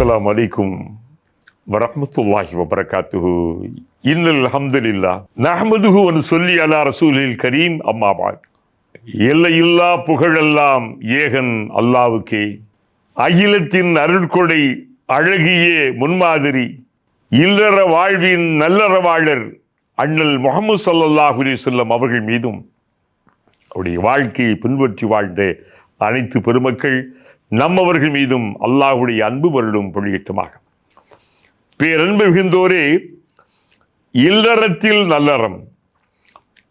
அஸ்லாம் அலைக்கும் வரமத்துல்லாஹி வபரகாத்துஹு இன்னல் அஹமதுல்லா நஹ்மதுஹு வ சொல்லி அலா ரசூலில் கரீம் அம்மா எல்லையில்லா புகழெல்லாம் ஏகன் அல்லாவுக்கே. அகிலத்தின் அருட்கொடை அழகிய முன்மாதிரி. இல்லற வாழ்வின் நல்லறவாளர் அண்ணல் முகமது ஸல்லல்லாஹு அலைஹி அவர்கள் மீதும். அவருடைய வாழ்க்கையை பின்பற்றி வாழ்ந்த அனைத்து பெருமக்கள் நம்மவர்கள் மீதும் அல்லாஹுடைய அன்பு வருடும் பொழியட்டுமாக. பேரன்பு மிகுந்தோரே இல்லறத்தில் நல்லறம்.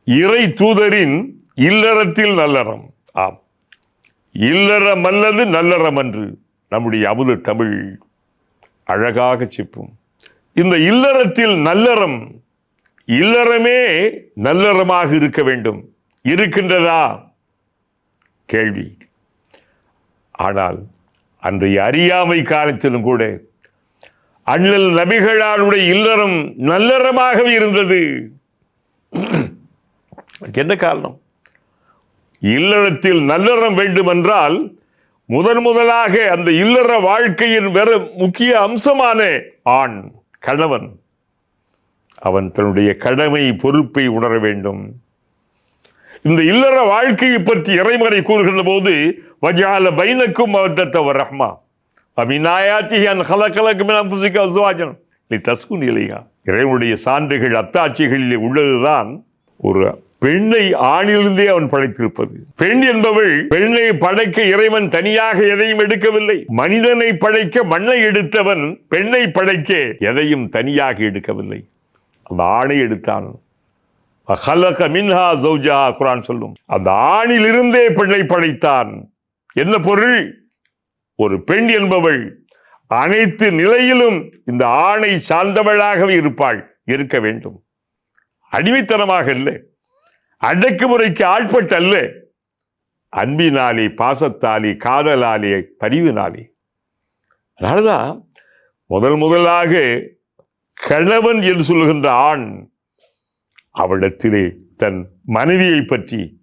இறை தூதரின் இல்லறத்தில் நல்லறம். ஆம். இல்லறம் அல்லது நல்லறம் என்று நம்முடைய அமுத தமிழ் அழகாக செப்பும் இந்த இல்லறத்தில் நல்லறம் இல்லறமே நல்லறமாக இருக்க வேண்டும். இருக்கின்றதா? கேள்வி. ஆனால் அன்றைய அறியாமை காலத்திலும் கூட அண்ணல் நபிகளாருடைய இல்லறம் நல்லறமாகவே இருந்தது. என்ன காரணம்? இல்லறத்தில் நல்லறம் வேண்டுமென்றால் முதன் முதலாக அந்த இல்லற வாழ்க்கையின் வேற முக்கிய அம்சமான ஆண் கணவன். அவன் தன்னுடைய கடமை பொறுப்பை உணர வேண்டும். இந்த இல்லற வாழ்க்கையை பற்றி இறைமறை கூறுகின்ற போது வஜால பைனக்கும் அவத்தத்த ரஹ்மா. அபிநாயாத்தி அன் ஹலக்கலக்கு மினம் புசிக்க அசுவாஜன் நீ தஸ்கு நிலையா இறைவனுடைய சான்றுகள் அத்தாட்சிகளிலே உள்ளதுதான் ஒரு பெண்ணை ஆணிலிருந்தே அவன் படைத்திருப்பது. பெண் என்பவள் பெண்ணை படைக்க இறைவன் தனியாக எதையும் எடுக்கவில்லை. மனிதனை படைக்க மண்ணை எடுத்தவன் பெண்ணை படைக்க எதையும் தனியாக எடுக்கவில்லை. அந்த ஆணை எடுத்தான். ஹலக மின்ஹா ஜௌஜா குரான் சொல்லும். அந்த ஆணிலிருந்தே பெண்ணை படைத்தான். என்ன பொருள்? ஒரு பெண் என்பவள். அனைத்து நிலையிலும் இந்த ஆணை சார்ந்தவளாகவே இருப்பாள். இருக்க வேண்டும். அடிமைத்தனமாக இல்லை. அடக்குமுறைக்கு ஆட்பட்டு அல்ல. அன்பினாலே பாசத்தாலே காதலாலே பரிவினாலே. அதனாலதான் முதல் முதலாக கணவன் என்று சொல்லுகின்ற ஆண் அவளிடத்திலே தன் மனைவியை பற்றி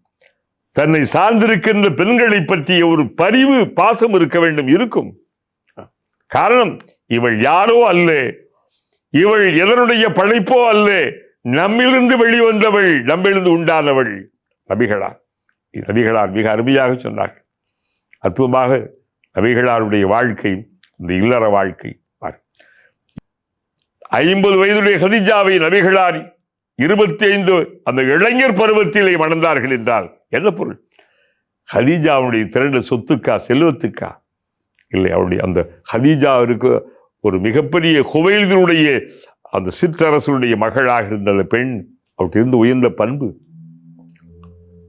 தன்னை சார்ந்திருக்கின்ற பெண்களை பற்றிய ஒரு பரிவு பாசம் இருக்க வேண்டும் இருக்கும். காரணம் இவள் யாரோ அல்ல. இவள் எதனுடைய படைப்போ அல்ல. நம்மிலிருந்து வெளிவந்தவள் நம்மிலிருந்து உண்டானவள். நபிகளார். நபிகளார் மிக அருமையாக சொன்னார்கள். அற்புதமாக நபிகளாருடைய வாழ்க்கை இந்த இல்லற வாழ்க்கை. ஐம்பது வயதுடைய சதிஜாவை நபிகளாரி இருபத்தி ஐந்து அந்த இளைஞர் பருவத்திலே மணந்தார்கள் என்றால் என்ன பொருள்? ஹதீஜாவுடைய திரண்டு சொத்துக்கா செல்வத்துக்கா? இல்லை அவருடைய அந்த ஹதீஜாவிற்கு ஒரு மிகப்பெரிய குவைலினுடைய அந்த சிற்றரசனுடைய மகளாக இருந்த அந்த பெண் அவருக்கு இருந்து உயர்ந்த பண்பு.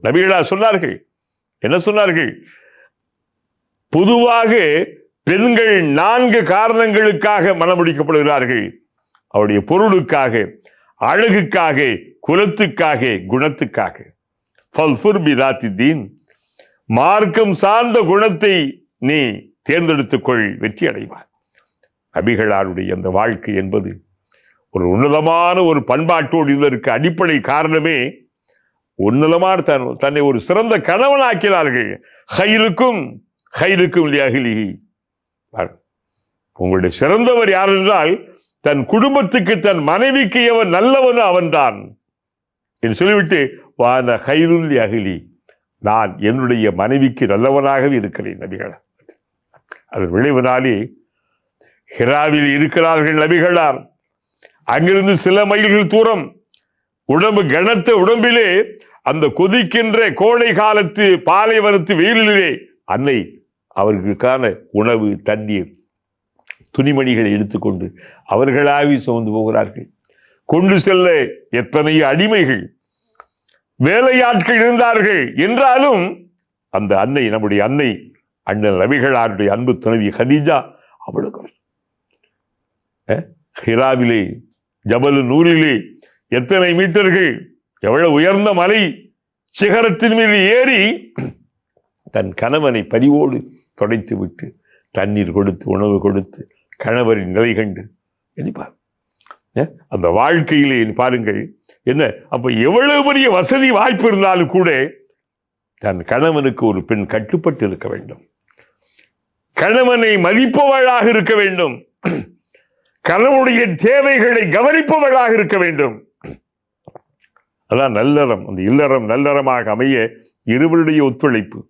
நபிகளா சொன்னார்கள். என்ன சொன்னார்கள்? பொதுவாக பெண்கள் நான்கு காரணங்களுக்காக மனமுடிக்கப்படுகிறார்கள் அவருடைய பொருளுக்காக அழகுக்காக குலத்துக்காக குணத்துக்காக. ஃபல்ஃபுர் பிதாத்தி தீன் மார்க்கம் சார்ந்த குணத்தை நீ தேர்ந்தெடுத்துக்கொள் வெற்றி அடைவார் நபிகளாருடைய அந்த வாழ்க்கை என்பது ஒரு உன்னதமான ஒரு பண்பாட்டோடு இதற்கு அடிப்படை காரணமே உன்னதமான தன் தன்னை ஒரு சிறந்த கணவனாக்கிறார்கள் ஹைருக்கும் ஹைருக்கும் அகிலிஹி உங்களுடைய சிறந்தவர் யார் என்றால் தன் குடும்பத்துக்கு தன் மனைவிக்கு எவன் நல்லவன் அவன்தான். என்று சொல்லிவிட்டு வான ஹைருல் அகிலி. நான் என்னுடைய மனைவிக்கு நல்லவனாகவே இருக்கிறேன் நபிகள். அதன் விளைவினாலே ஹிராவில் இருக்கிறார்கள் நபிகளார். அங்கிருந்து சில மைல்கள் தூரம் உடம்பு கனத்த உடம்பிலே அந்த கொதிக்கின்ற கோடை காலத்து பாலைவனத்து வெயிலிலே அன்னை அவர்களுக்கான உணவு தண்ணீர் துணிமணிகளை எடுத்துக்கொண்டு அவர்களாவி சுமந்து போகிறார்கள். கொண்டு செல்ல எத்தனை அடிமைகள் வேலையாட்கள் இருந்தார்கள் என்றாலும் அந்த அன்னை நம்முடைய அன்னை அண்ணன் ரவிகளாருடைய அன்பு துணைவி ஹதீஜா அவளுக்கு ஹிராவிலே ஜபலு நூலிலே எத்தனை மீட்டர்கள் எவ்வளவு உயர்ந்த மலை சிகரத்தின் மீது ஏறி தன் கணவனை பரிவோடு தொடைத்து விட்டு தண்ணீர் கொடுத்து உணவு கொடுத்து கணவரின் நிலை கண்டு. எண்ணிப்பார் அந்த வாழ்க்கையிலே பாருங்கள். என்ன? அப்போ எவ்வளவு பெரிய வசதி வாய்ப்பு இருந்தாலும் கூட தன் கணவனுக்கு ஒரு பெண் கட்டுப்பட்டு இருக்க வேண்டும். கணவனை மதிப்பவளாக இருக்க வேண்டும். கணவனுடைய தேவைகளை கவனிப்பவளாக இருக்க வேண்டும். அதான் நல்லறம். அந்த இல்லறம் நல்லறமாக அமைய இருவருடைய ஒத்துழைப்பு.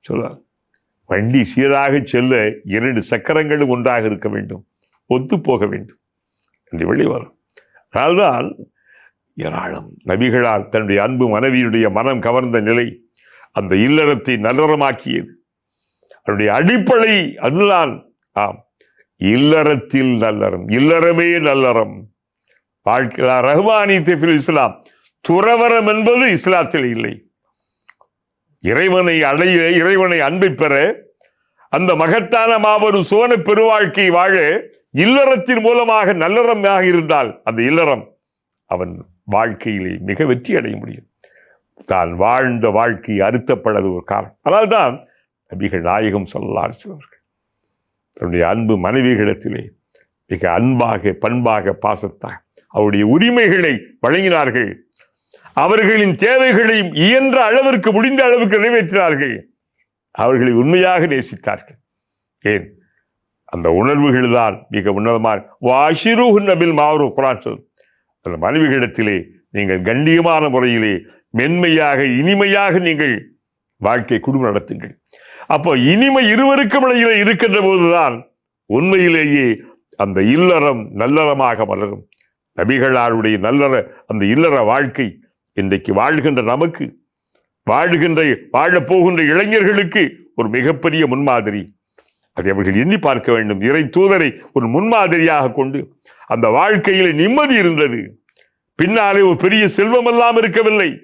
சொல்லலாம் வண்டி சீராக செல்ல இரண்டு சக்கரங்களும் ஒன்றாக இருக்க வேண்டும். ஒத்து போக வேண்டும். என்று வெளிவரும். அதனால்தான் ஏராளம் நபிகளால் தன்னுடைய அன்பு மனைவியுடைய மனம் கவர்ந்த நிலை அந்த இல்லறத்தை நல்லறமாக்கியது. அதனுடைய அடிப்படை அதுதான். ஆம். இல்லறத்தில் நல்லறம். இல்லறமே நல்லறம். வாழ்க்கை ரஹ்மானி தெஃபில் இஸ்லாம். துறவரம் என்பது இஸ்லாத்தில் இல்லை. இறைவனை அடைய இறைவனை அன்பை பெற அந்த மகத்தான மாபெரும் சுவன பெருவாழ்க்கை வாழ இல்லறத்தின் மூலமாக நல்லறமாக இருந்தால் அந்த இல்லறம் அவன் வாழ்க்கையிலே மிக வெற்றி அடைய முடியும். தான் வாழ்ந்த வாழ்க்கை அறுத்தப்படாத ஒரு காரணம் அதனால்தான் நபிகள் நாயகம் சொல்லலாம் சிலவர்கள் தன்னுடைய அன்பு மனைவிகளிடத்திலே மிக அன்பாக பண்பாக பாசத்தாக அவருடைய உரிமைகளை வழங்கினார்கள். அவர்களின் தேவைகளையும் இயன்ற அளவிற்கு முடிந்த அளவுக்கு நிறைவேற்றினார்கள். அவர்களை உண்மையாக நேசித்தார்கள். ஏன்? அந்த உணர்வுகள் தான் மிக உன்னதமான வாஷிரு நபில் மாவரும் குரான் சொல் அந்த மனைவிகளிடத்திலே நீங்கள் கண்ணியமான முறையிலே மென்மையாக இனிமையாக நீங்கள் வாழ்க்கை குடும்பம் நடத்துங்கள். அப்போ இனிமை இருவருக்கும் இடையில இருக்கின்ற போதுதான் உண்மையிலேயே அந்த இல்லறம் நல்லறமாக மலரும். நபிகளாருடைய நல்லற அந்த இல்லற வாழ்க்கை இன்றைக்கு வாழ்கின்ற நமக்கு வாழ்கின்ற வாழப் போகின்ற இளைஞர்களுக்கு ஒரு மிகப்பெரிய முன்மாதிரி. அதை அவர்கள் எண்ணி பார்க்க வேண்டும். இறை தூதரை ஒரு முன்மாதிரியாக கொண்டு அந்த வாழ்க்கையில் நிம்மதி இருந்தது. பின்னாலே ஒரு பெரிய செல்வம் எல்லாம் இருக்கவில்லை.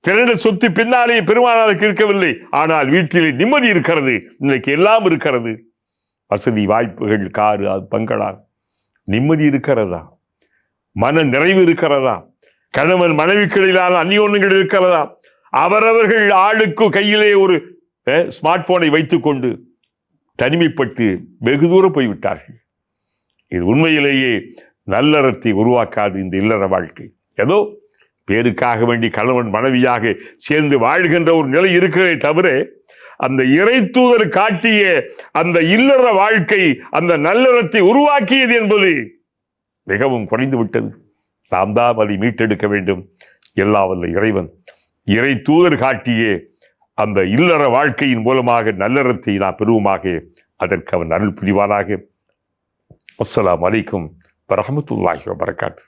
திரண்ட சொத்து பின்னாலே பெருமானாருக்கு இருக்கவில்லை. ஆனால் வீட்டிலே நிம்மதி இருக்கிறது. இன்னைக்கு எல்லாம் இருக்கிறது. வசதி வாய்ப்புகள் காரு அது பங்களா. நிம்மதி இருக்கிறதா? மன நிறைவு இருக்கிறதா? கணவன் மனைவிக்கு இடையிலான அந்நியோன்யங்கள் இருக்கிறதா அவரவர்கள் ஆளுக்கு கையிலே ஒரு ஸ்மார்ட் போனை வைத்துக்கொண்டு தனிமைப்பட்டு வெகு தூரம் போய்விட்டார்கள். இது உண்மையிலேயே நல்லறத்தை உருவாக்காது இந்த இல்லற வாழ்க்கை. ஏதோ பேருக்காக வேண்டி கணவன் மனைவியாக சேர்ந்து வாழ்கின்ற ஒரு நிலை இருக்கிறதே தவிர அந்த இறை தூதர் காட்டிய அந்த இல்லற வாழ்க்கை அந்த நல்லறத்தை உருவாக்கியது என்பது மிகவும் குறைந்து விட்டது நாம் தான் அதை மீட்டெடுக்க வேண்டும். எல்லா வல்ல இறைவன். இறை தூதர் காட்டியே அந்த இல்லற வாழ்க்கையின் மூலமாக நல்லறத்தை நாம் பெறுவோமாக. அதற்கு அவன் அருள் புரிவானாக. அஸ்லாம் வலைக்கும் வரஹமத்துல்லாஹி வபரகாத்து.